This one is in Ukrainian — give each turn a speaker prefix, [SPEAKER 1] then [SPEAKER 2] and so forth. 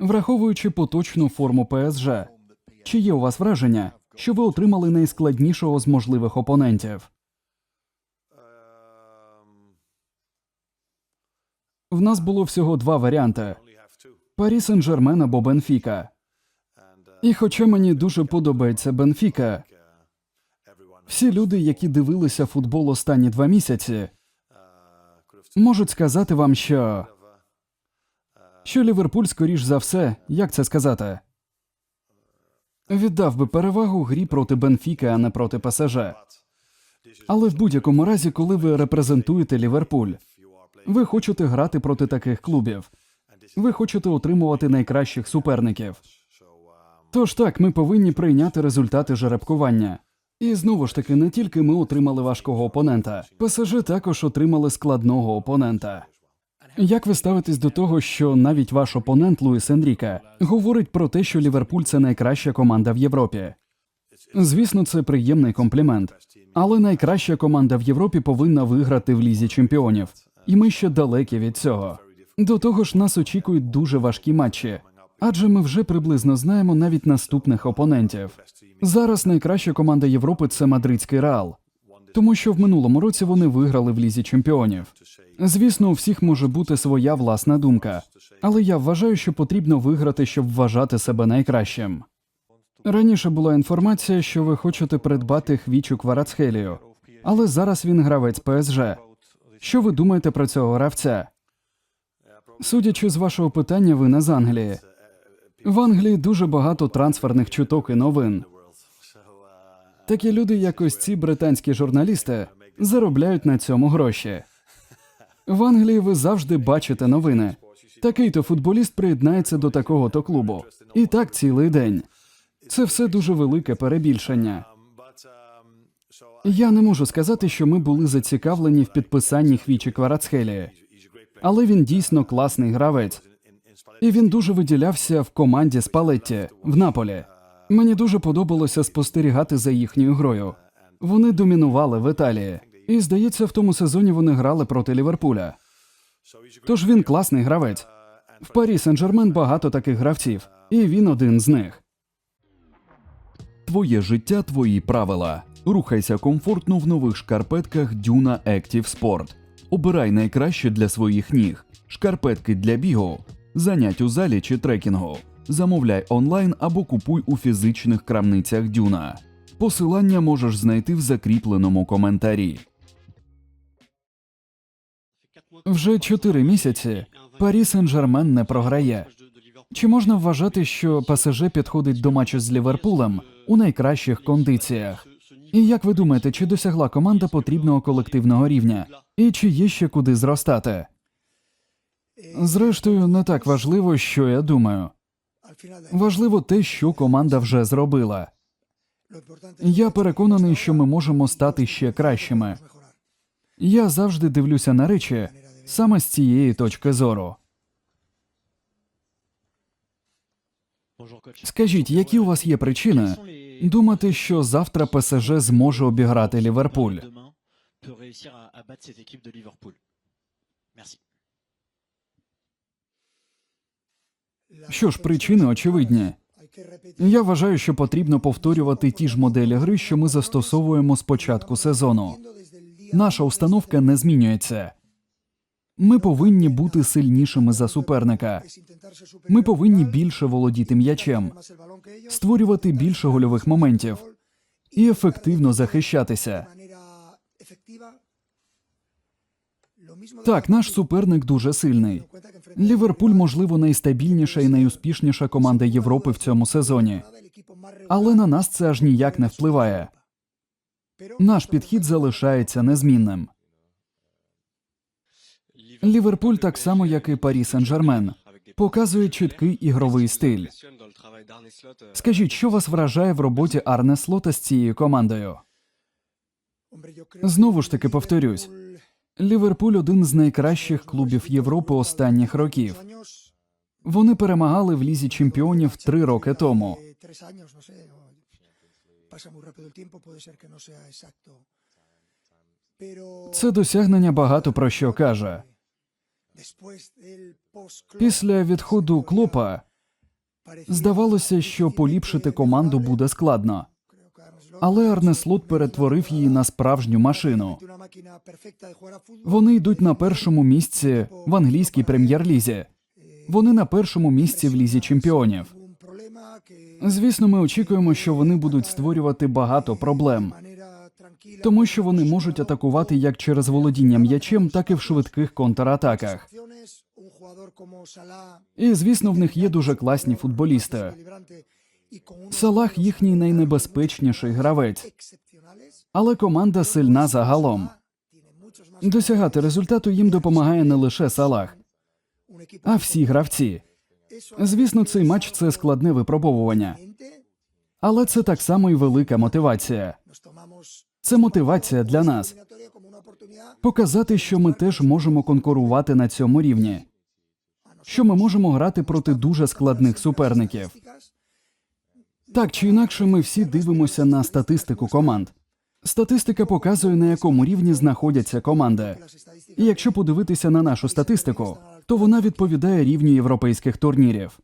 [SPEAKER 1] Враховуючи поточну форму ПСЖ, чи є у вас враження, що ви отримали найскладнішого з можливих опонентів? В нас було всього два варіанти: Парі Сен-Жермен або Бенфіка. І хоча мені дуже подобається Бенфіка, всі люди, які дивилися футбол останні два місяці, можуть сказати вам, що, що Ліверпуль, скоріш за все, як це сказати, віддав би перевагу грі проти Бенфіки, а не проти ПСЖ. Але в будь-якому разі, коли ви репрезентуєте Ліверпуль, ви хочете грати проти таких клубів. Ви хочете отримувати найкращих суперників. Тож так, ми повинні прийняти результати жеребкування. І знову ж таки, не тільки ми отримали важкого опонента, ПСЖ також отримали складного опонента. Як ви ставитесь до того, що навіть ваш опонент Луїс Енріке говорить про те, що Ліверпуль це найкраща команда в Європі? Звісно, це приємний комплімент. Але найкраща команда в Європі повинна виграти в лізі чемпіонів. І ми ще далекі від цього. До того ж, нас очікують дуже важкі матчі, адже ми вже приблизно знаємо навіть наступних опонентів. Зараз найкраща команда Європи це мадридський Реал, тому що в минулому році вони виграли в лізі чемпіонів. Звісно, у всіх може бути своя власна думка, але я вважаю, що потрібно виграти, щоб вважати себе найкращим. Раніше була інформація, що ви хочете придбати Хвічу Кварацхелію, але зараз він гравець ПСЖ. Що ви думаєте про цього гравця? Судячи з вашого питання, ви не з Англії. В Англії дуже багато трансферних чуток і новин. Такі люди, як ось ці британські журналісти, заробляють на цьому гроші. В Англії ви завжди бачите новини. Такий-то футболіст приєднається до такого-то клубу. І так цілий день. Це все дуже велике перебільшення. Я не можу сказати, що ми були зацікавлені в підписанні Хвічі Кварацхелії. Але він дійсно класний гравець. І він дуже виділявся в команді Спалетті в Наполі. Мені дуже подобалося спостерігати за їхньою грою. Вони домінували в Італії, і здається, в тому сезоні вони грали проти Ліверпуля. Тож він класний гравець. В Парі Сен-Жермен багато таких гравців, і він один з них.
[SPEAKER 2] Твоє життя, твої правила. Рухайся комфортно в нових шкарпетках Duna Active Sport. Обирай найкраще для своїх ніг. Шкарпетки для бігу, занять у залі чи трекінгу. Замовляй онлайн або купуй у фізичних крамницях Дюна. Посилання можеш знайти в закріпленому коментарі.
[SPEAKER 1] Вже чотири місяці Парі Сен-Жермен не програє. Чи можна вважати, що ПСЖ підходить до матчу з Ліверпулем у найкращих кондиціях? І як ви думаєте, чи досягла команда потрібного колективного рівня? І чи є ще куди зростати? Зрештою, не так важливо, що я думаю. Важливо те, що команда вже зробила. Я переконаний, що ми можемо стати ще кращими. Я завжди дивлюся на речі саме з цієї точки зору. Скажіть, які у вас є причини думати, що завтра ПСЖ зможе обіграти Ліверпуль? Що ж, причини очевидні. Я вважаю, що потрібно повторювати ті ж моделі гри, що ми застосовуємо з початку сезону. Наша установка не змінюється. Ми повинні бути сильнішими за суперника. Ми повинні більше володіти м'ячем, створювати більше гольових моментів і ефективно захищатися. Так, наш суперник дуже сильний. Ліверпуль, можливо, найстабільніша і найуспішніша команда Європи в цьому сезоні. Але на нас це аж ніяк не впливає. Наш підхід залишається незмінним. Ліверпуль, так само як і Парі Сен-Жермен, показує чіткий ігровий стиль. Скажіть, що вас вражає в роботі Арне Слота з цією командою? Знову ж таки повторюсь, Ліверпуль один з найкращих клубів Європи останніх років. Вони перемагали в лізі чемпіонів три роки тому. Це досягнення багато про що каже. Після відходу Клопа Здавалося, що поліпшити команду буде складно, але Арне Слот перетворив її на справжню машину. Вони йдуть на першому місці в англійській прем'єр-лізі. Вони на першому місці в лізі чемпіонів. Звісно, ми очікуємо, що вони будуть створювати багато проблем, тому що вони можуть атакувати як через володіння м'ячем, так і в швидких контратаках. І звісно, в них є дуже класні футболісти. Салах їхній найнебезпечніший гравець, але команда сильна загалом. Досягати результату їм допомагає не лише Салах, а всі гравці. Звісно, цей матч це складне випробовування, але це так само і велика мотивація. Це мотивація для нас показати, що ми теж можемо конкурувати на цьому рівні, що ми можемо грати проти дуже складних суперників. Так чи інакше, ми всі дивимося на статистику команд. Статистика показує, на якому рівні знаходяться команди. І якщо подивитися на нашу статистику, то вона відповідає рівню європейських турнірів.